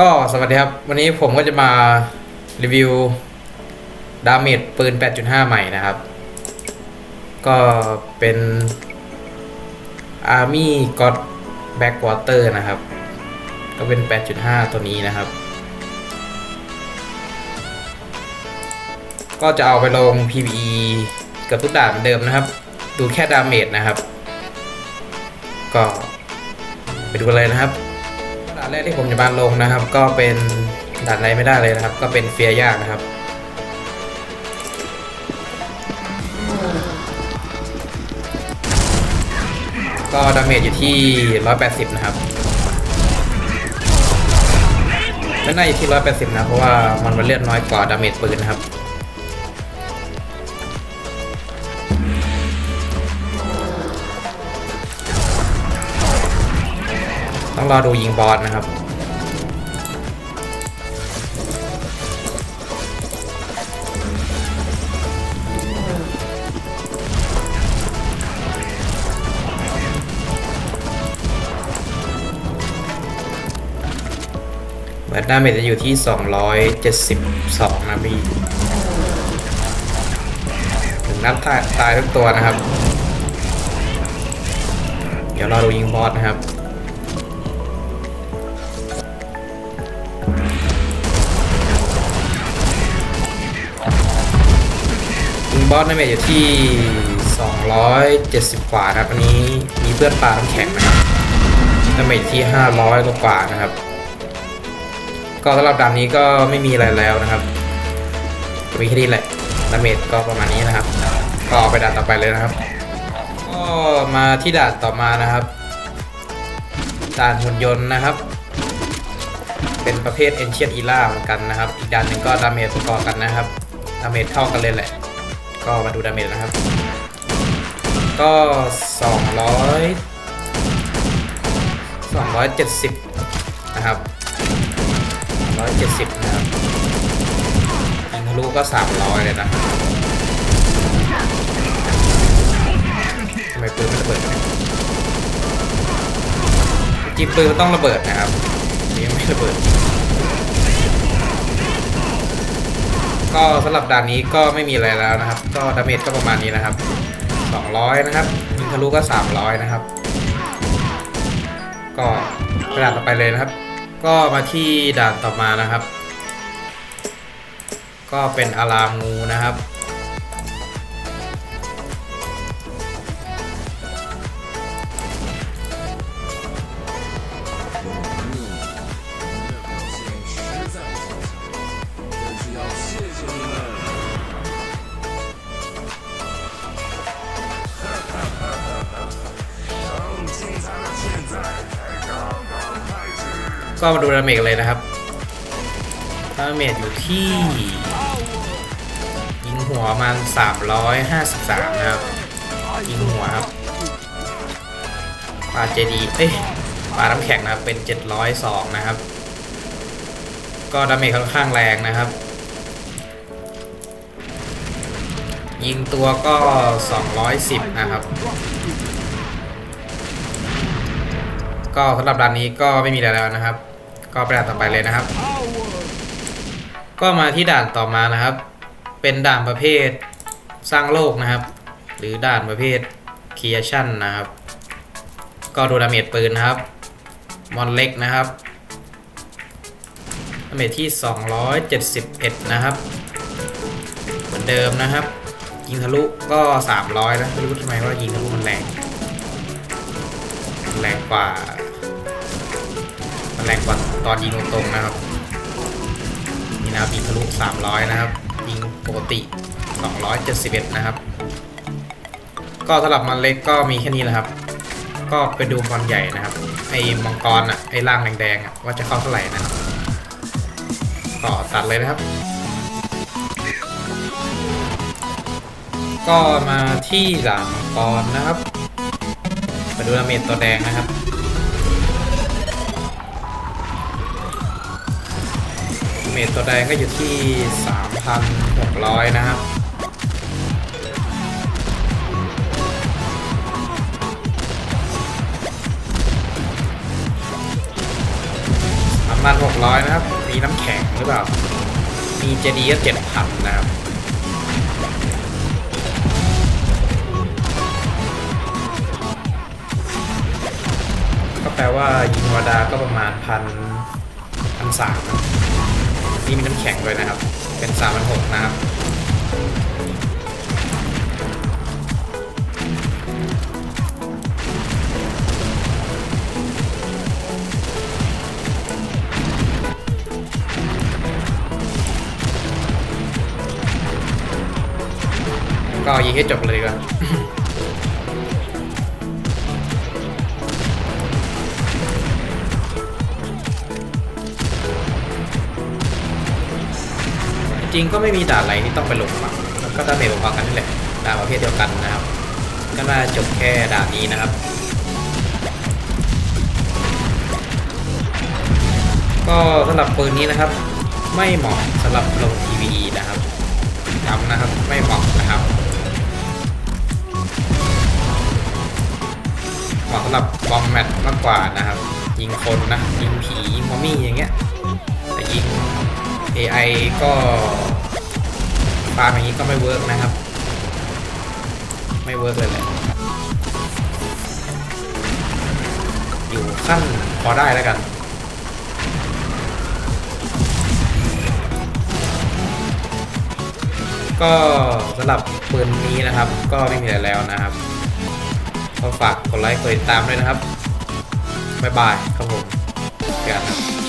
ก็สวัสดีครับ วันนี้ผมก็จะมารีวิวดาเมจปืน 8.5 ใหม่นะครับ ก็เป็น Army God Backwater นะครับ ก็เป็น 8.5 ตัวนี้นะครับ ก็จะเอาไปลง PVE เกับทุกด่านเหมือนเดิมนะครับ ดูแค่ดาเมจนะครับ ก็ไปดูกันเลยนะครับ แรกที่ผมจะมาลงนะครับ ก็เป็นด่านอะไรไม่ได้เลยนะครับ ก็เป็นเฟียยากนะครับก็ดาเมจอยู่ที่ 180 นะครับไม่น่าอยู่ที่ 180 นะ เพราะว่ามันมันเลือดน้อยกว่าดาเมจปืนนะครับ ต้องรอดูยิงบอสนะครับแบตดาเมจจะอยู่ที่ 272 นะพี่ ถึงนับตายตายทุกตัวนะครับ เดี๋ยวรอดูยิงบอสนะครับ บอสดาเมจอยู่ที่ 270 กว่านะครับ อันนี้มีเพื่อนปลาน้ำแข็งนะครับดาเมจที่ 500กว่านะครับ ก็สำหรับด่านนี้ก็ไม่มีอะไรแล้วนะครับมีแค่นี้แหละดาเมจก็ประมาณนี้นะครับ ก็ไปด่านต่อไปเลยนะครับ ก็มาที่ด่านต่อมานะครับ ด่านหุ่นยนต์นะครับ เป็นประเภท Ancient Era เหมือนกันนะครับ อีกด่านหนึ่งก็ดาเมจต่อกันนะครับดาเมจเท่ากันเลยแหละ ก็มาดูดาเมจนะครับ ก็ 200 270 นะครับ 170 นะครับยิงทะลุก็ 300 เลยนะทำไมปืนไม่ระเบิดจริงปืนมันต้องระเบิดนะครับนี่ไม่ระเบิด ก็สำหรับด่านนี้ก็ไม่มีอะไรแล้วนะครับ ก็ดาเมจก็ประมาณนี้นะครับ 200 นะครับยิงทะลุก็ 300 นะครับ ก็ไปด่านต่อไปเลยนะครับ ก็มาที่ด่านต่อมานะครับ ก็เป็นอารามงูนะครับ ก็มาดูดาเมจกันเลยนะครับดาเมจอยู่ที่ ยิงหัวมัน353 นะครับ ยิงหัวครับปลาเจดีเอ้ยปลาน้ำแข็งนะครับเป็น 702 นะครับ ก็ดาเมจค่อนข้างแรงนะครับ ยิงตัวก็ 210 นะครับก็สำหรับด่านนี้ก็ไม่มีอะไรแล้วนะครับ ก็ไปด่านต่อไปเลยนะครับ ก็มาที่ด่านต่อมานะครับ เป็นด่านประเภทสร้างโลกนะครับ หรือด่านประเภท creation นะครับ ก็ดูดาเมจปืนนะครับ มอนเล็กนะครับดาเมจที่ 271 นะครับ เหมือนเดิมนะครับ ยิงทะลุก็ 300 นะไม่รู้ทำไมว่ายิงทะลุมันแรงแรงกว่า รงกว่าตอนยิงตรงๆนะครับนี่นะครับยิงทะลุ 300 นะครับ ยิงปกติ 271 นะครับ ก็สำหรับมันเล็กก็มีแค่นี้แหละครับ ก็ไปดูบอลใหญ่นะครับ ไอ้มังกรอะ ไอ้ร่างแดงๆอะว่าจะเข้าเท่าไหร่นะครับก็ตัดเลยนะครับ ก็มาที่หลังมังกรนะครับมาดูดาเมจตัวแดงนะครับ เมจตัวแดงก็อยู่ที่ 3,600 นะครับสามพันหกร้อยนะครับ มีน้ำแข็งหรือเปล่า มีเจดีก็เจ็ดพันนะครับก็แปลว่ายิงวาดาก็ประมาณพันพันสาม นี่มีน้ำแข็งด้วยนะครับ เป็นสามพันหกนะครับ ก็ยิงให้จบเลยดีกว่อ จริงก็ไม่มีด่านอะไรที่ต้องไปลงมาก็ถ้าเมลพอกันนี่แหละด่านประเภทเดียวกันนะครับ ก็น่าจบแค่ด่านนี้นะครับ ก็สำหรับปืนนี้นะครับ ไม่เหมาะสำหรับลง PVE นะครับย้ำนะครับไม่เหมาะนะครับเหมาะสำหรับบอมแมทมากกว่านะครับ ยิงคนนะยิงผียิงมอมมี่อย่างเงี้ยแต่ยิง AI ก็ฟาร์มอย่างนี้ก็ไม่เวิร์กนะครับ ไม่เวิร์กเลยแหละอยู่ขั้นพอได้แล้วกันก็สำหรับปืนนี้นะครับ ก็ไม่มีอะไรแล้วนะครับ ก็ฝากกดไลค์กดติดตามด้วยนะครับ บ๊ายบายครับผมเจอกันครับ